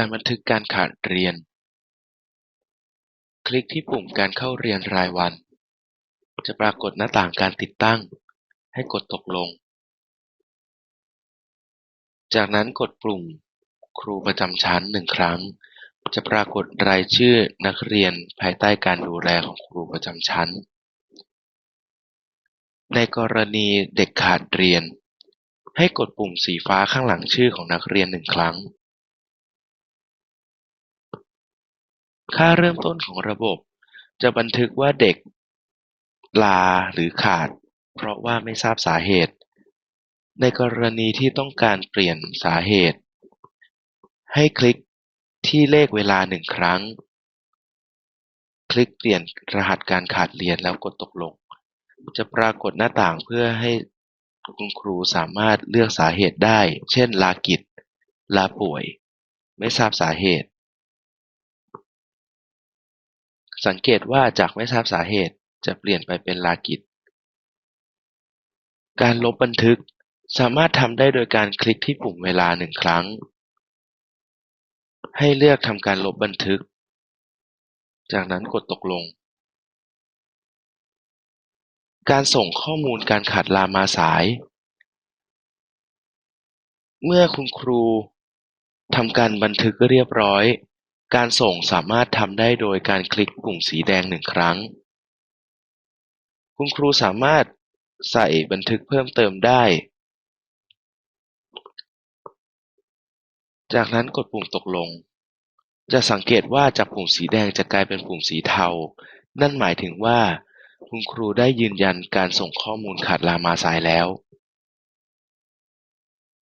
การบันทึกการขาดเรียน คลิกที่ปุ่มการเข้าเรียนรายวัน จะปรากฏหน้าต่างการติดตั้ง ให้กดตกลง จากนั้นกดปุ่มครูประจำชั้นหนึ่งครั้ง จะปรากฏรายชื่อนักเรียนภายใต้การดูแลของครูประจำชั้น ในกรณีเด็กขาดเรียน ให้กดปุ่มสีฟ้าข้างหลังชื่อของนักเรียนหนึ่งครั้ง ค่าเริ่มต้นของระบบ จะบันทึกว่าเด็กลาหรือขาด เพราะว่าไม่ทราบสาเหตุ ในกรณีที่ต้องการเปลี่ยนสาเหตุ ให้คลิกที่เลขเวลาหนึ่งครั้ง คลิกเปลี่ยนรหัสการขาดเรียนแล้วกดตกลง จะปรากฏหน้าต่างเพื่อให้คุณครูสามารถเลือกสาเหตุได้ เช่น ลากิจ ลาป่วย ไม่ทราบสาเหตุ สังเกตว่าจากไม่ทราบสาเหตุจะเปลี่ยนไปเป็นลากิจ การลบบันทึกสามารถทำได้โดยการคลิกที่ปุ่มเวลาหนึ่งครั้ง ให้เลือกทำการลบบันทึก จากนั้นกดตกลง การส่งข้อมูลการขาดลามาสาย เมื่อคุณครูทำการบันทึกเรียบร้อย การส่งสามารถทำได้โดยการคลิกปุ่มสีแดงหนึ่งครั้ง คุณครูสามารถใส่บันทึกเพิ่มเติมได้ จากนั้นกดปุ่มตกลง จะสังเกตว่าจากปุ่มสีแดงจะกลายเป็นปุ่มสีเทา นั่นหมายถึงว่า คุณครูได้ยืนยันการส่งข้อมูลขาดลามาสายแล้ว